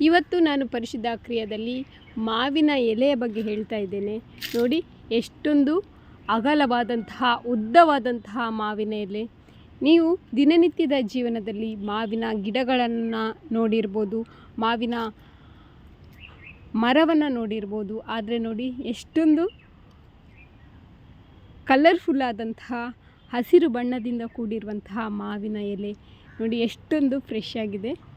ಇವತ್ತು ನಾನು ಪರಿಶುದ್ಧ ಕ್ರಿಯೆಯಲ್ಲಿ ಮಾವಿನ ಎಲೆಯ ಬಗ್ಗೆ ಹೇಳ್ತಾ ಇದ್ದೇನೆ. ನೋಡಿ, ಎಷ್ಟೊಂದು ಅಗಲವಾದಂತಹ, ಉದ್ದವಾದಂತಹ ಮಾವಿನ ಎಲೆ. ನೀವು ದಿನನಿತ್ಯದ ಜೀವನದಲ್ಲಿ ಮಾವಿನ ಗಿಡಗಳನ್ನು ನೋಡಿರ್ಬೋದು, ಮಾವಿನ ಮರವನ್ನು ನೋಡಿರ್ಬೋದು. ಆದರೆ ನೋಡಿ, ಎಷ್ಟೊಂದು ಕಲರ್ಫುಲ್ ಆದಂತಹ, ಹಸಿರು ಬಣ್ಣದಿಂದ ಕೂಡಿರುವಂತಹ ಮಾವಿನ ಎಲೆ. ನೋಡಿ, ಎಷ್ಟೊಂದು ಫ್ರೆಶ್ ಆಗಿದೆ.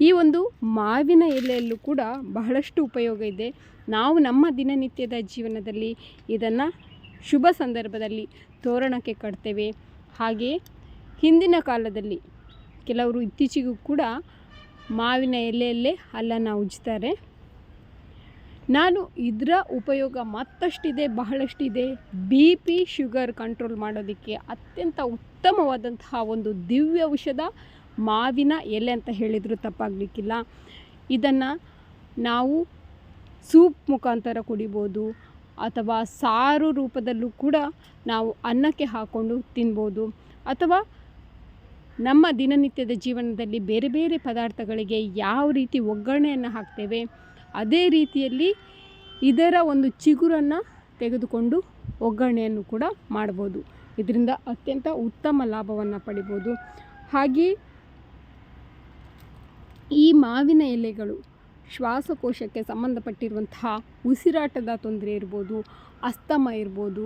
ಈ ಒಂದು ಮಾವಿನ ಎಲೆಯಲ್ಲೂ ಕೂಡ ಬಹಳಷ್ಟು ಉಪಯೋಗ ಇದೆ. ನಾವು ನಮ್ಮ ದಿನನಿತ್ಯದ ಜೀವನದಲ್ಲಿ ಇದನ್ನು ಶುಭ ಸಂದರ್ಭದಲ್ಲಿ ತೋರಣಕ್ಕೆ ಕಟ್ತೇವೆ. ಹಾಗೆಯೇ ಹಿಂದಿನ ಕಾಲದಲ್ಲಿ ಕೆಲವರು ಇತ್ತೀಚೆಗೂ ಕೂಡ ಮಾವಿನ ಎಲೆಯಲ್ಲೇ ಹಲ್ಲನ್ನು ಉಜ್ತಾರೆ. ನಾನು ಇದರ ಉಪಯೋಗ ಮತ್ತಷ್ಟಿದೆ, ಬಹಳಷ್ಟಿದೆ. ಬಿ ಪಿ ಶುಗರ್ ಕಂಟ್ರೋಲ್ ಮಾಡೋದಕ್ಕೆ ಅತ್ಯಂತ ಉತ್ತಮವಾದಂತಹ ಒಂದು ದಿವ್ಯ ಔಷಧ ಮಾವಿನ ಎಲೆ ಅಂತ ಹೇಳಿದರೂ ತಪ್ಪಾಗಲಿಕ್ಕಿಲ್ಲ. ಇದನ್ನು ನಾವು ಸೂಪ್ ಮುಖಾಂತರ ಕುಡಿಬೋದು ಅಥವಾ ಸಾರು ರೂಪದಲ್ಲೂ ಕೂಡ ನಾವು ಅನ್ನಕ್ಕೆ ಹಾಕ್ಕೊಂಡು ತಿನ್ಬೋದು. ಅಥವಾ ನಮ್ಮ ದಿನನಿತ್ಯದ ಜೀವನದಲ್ಲಿ ಬೇರೆ ಬೇರೆ ಪದಾರ್ಥಗಳಿಗೆ ಯಾವ ರೀತಿ ಒಗ್ಗರಣೆಯನ್ನು ಹಾಕ್ತೇವೆ, ಅದೇ ರೀತಿಯಲ್ಲಿ ಇದರ ಒಂದು ಚಿಗುರನ್ನು ತೆಗೆದುಕೊಂಡು ಒಗ್ಗರಣೆಯನ್ನು ಕೂಡ ಮಾಡ್ಬೋದು. ಇದರಿಂದ ಅತ್ಯಂತ ಉತ್ತಮ ಲಾಭವನ್ನು ಪಡಿಬೋದು. ಹಾಗೆ ಈ ಮಾವಿನ ಎಲೆಗಳು ಶ್ವಾಸಕೋಶಕ್ಕೆ ಸಂಬಂಧಪಟ್ಟಿರುವಂತಹ ಉಸಿರಾಟದ ತೊಂದರೆ ಇರ್ಬೋದು, ಅಸ್ತಮ ಇರ್ಬೋದು,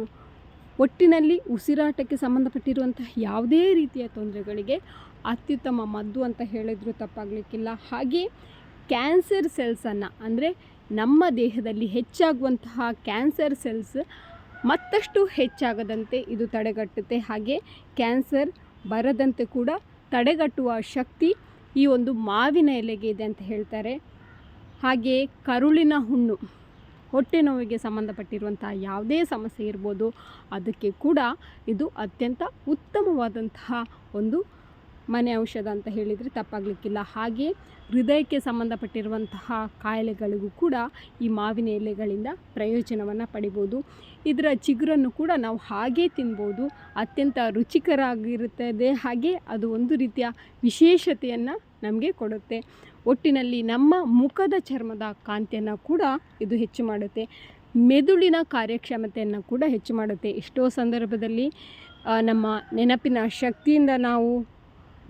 ಒಟ್ಟಿನಲ್ಲಿ ಉಸಿರಾಟಕ್ಕೆ ಸಂಬಂಧಪಟ್ಟಿರುವಂತಹ ಯಾವುದೇ ರೀತಿಯ ತೊಂದರೆಗಳಿಗೆ ಅತ್ಯುತ್ತಮ ಮದ್ದು ಅಂತ ಹೇಳಿದರೂ ತಪ್ಪಾಗಲಿಕ್ಕಿಲ್ಲ. ಹಾಗೆ ಕ್ಯಾನ್ಸರ್ ಸೆಲ್ಸನ್ನು ಅಂದರೆ ನಮ್ಮ ದೇಹದಲ್ಲಿ ಹೆಚ್ಚಾಗುವಂತಹ ಕ್ಯಾನ್ಸರ್ ಸೆಲ್ಸ್ ಮತ್ತಷ್ಟು ಹೆಚ್ಚಾಗದಂತೆ ಇದು ತಡೆಗಟ್ಟುತ್ತೆ. ಹಾಗೆ ಕ್ಯಾನ್ಸರ್ ಬರದಂತೆ ಕೂಡ ತಡೆಗಟ್ಟುವ ಶಕ್ತಿ ಈ ಒಂದು ಮಾವಿನ ಎಲೆಗೆ ಇದೆ ಅಂತ ಹೇಳ್ತಾರೆ. ಹಾಗೆ ಕರುಳಿನ ಹುಣ್ಣು, ಹೊಟ್ಟೆ ನೋವಿಗೆ ಸಂಬಂಧಪಟ್ಟಿರುವಂತಹ ಯಾವುದೇ ಸಮಸ್ಯೆ ಇರ್ಬೋದು, ಅದಕ್ಕೆ ಕೂಡ ಇದು ಅತ್ಯಂತ ಉತ್ತಮವಾದಂತಹ ಒಂದು ಮನೆ ಔಷಧ ಅಂತ ಹೇಳಿದರೆ ತಪ್ಪಾಗಲಿಕ್ಕಿಲ್ಲ. ಹಾಗೆ ಹೃದಯಕ್ಕೆ ಸಂಬಂಧಪಟ್ಟಿರುವಂತಹ ಕಾಯಿಲೆಗಳಿಗೂ ಕೂಡ ಈ ಮಾವಿನ ಎಲೆಗಳಿಂದ ಪ್ರಯೋಜನವನ್ನು ಪಡಿಬೋದು. ಇದರ ಚಿಗುರನ್ನು ಕೂಡ ನಾವು ಹಾಗೇ ತಿನ್ಬೋದು. ಅತ್ಯಂತ ರುಚಿಕರ ಆಗಿರುತ್ತದೆ ಹಾಗೆ ಅದು ಒಂದು ರೀತಿಯ ವಿಶೇಷತೆಯನ್ನು ನಮಗೆ ಕೊಡುತ್ತೆ. ಒಟ್ಟಿನಲ್ಲಿ ನಮ್ಮ ಮುಖದ ಚರ್ಮದ ಕಾಂತಿಯನ್ನು ಕೂಡ ಇದು ಹೆಚ್ಚು ಮಾಡುತ್ತೆ. ಮೆದುಳಿನ ಕಾರ್ಯಕ್ಷಮತೆಯನ್ನು ಕೂಡ ಹೆಚ್ಚು ಮಾಡುತ್ತೆ. ಎಷ್ಟೋ ಸಂದರ್ಭದಲ್ಲಿ ನಮ್ಮ ನೆನಪಿನ ಶಕ್ತಿಯಿಂದ ನಾವು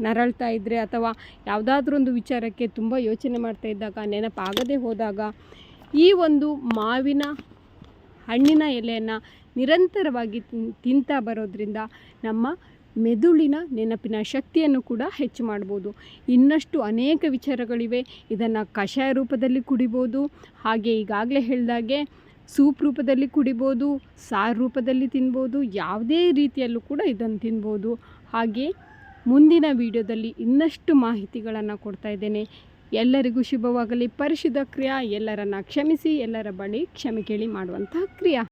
ನರಳ್ತಾ ಇದ್ದರೆ ಅಥವಾ ಯಾವುದಾದ್ರೂ ಒಂದು ವಿಚಾರಕ್ಕೆ ತುಂಬ ಯೋಚನೆ ಮಾಡ್ತಾ ಇದ್ದಾಗ ನೆನಪಾಗದೇ ಹೋದಾಗ ಈ ಒಂದು ಮಾವಿನ ಹಣ್ಣಿನ ಎಲೆಯನ್ನು ನಿರಂತರವಾಗಿ ತಿಂತಾ ಬರೋದ್ರಿಂದ ನಮ್ಮ ಮೆದುಳಿನ ನೆನಪಿನ ಶಕ್ತಿಯನ್ನು ಕೂಡ ಹೆಚ್ಚು ಮಾಡ್ಬೋದು. ಇನ್ನಷ್ಟು ಅನೇಕ ವಿಚಾರಗಳಿವೆ. ಇದನ್ನು ಕಷಾಯ ರೂಪದಲ್ಲಿ ಕುಡಿಬೋದು. ಹಾಗೆ ಈಗಾಗಲೇ ಹೇಳಿದಾಗೆ ಸೂಪ್ ರೂಪದಲ್ಲಿ ಕುಡಿಬೋದು, ಸಾರು ರೂಪದಲ್ಲಿ ತಿನ್ಬೋದು, ಯಾವುದೇ ರೀತಿಯಲ್ಲೂ ಕೂಡ ಇದನ್ನು ತಿನ್ಬೋದು. ಹಾಗೆ ಮುಂದಿನ ವಿಡಿಯೋದಲ್ಲಿ ಇನ್ನಷ್ಟು ಮಾಹಿತಿಗಳನ್ನು ಕೊಡ್ತಾ ಇದ್ದೇನೆ. ಎಲ್ಲರಿಗೂ ಶುಭವಾಗಲಿ. ಪರಿಶುದ್ಧ ಕ್ರಿಯಾ ಎಲ್ಲರನ್ನ ಕ್ಷಮಿಸಿ, ಎಲ್ಲರ ಬಳಿ ಕ್ಷಮೆ ಕೇಳಿ ಮಾಡುವಂತಹ ಕ್ರಿಯಾ.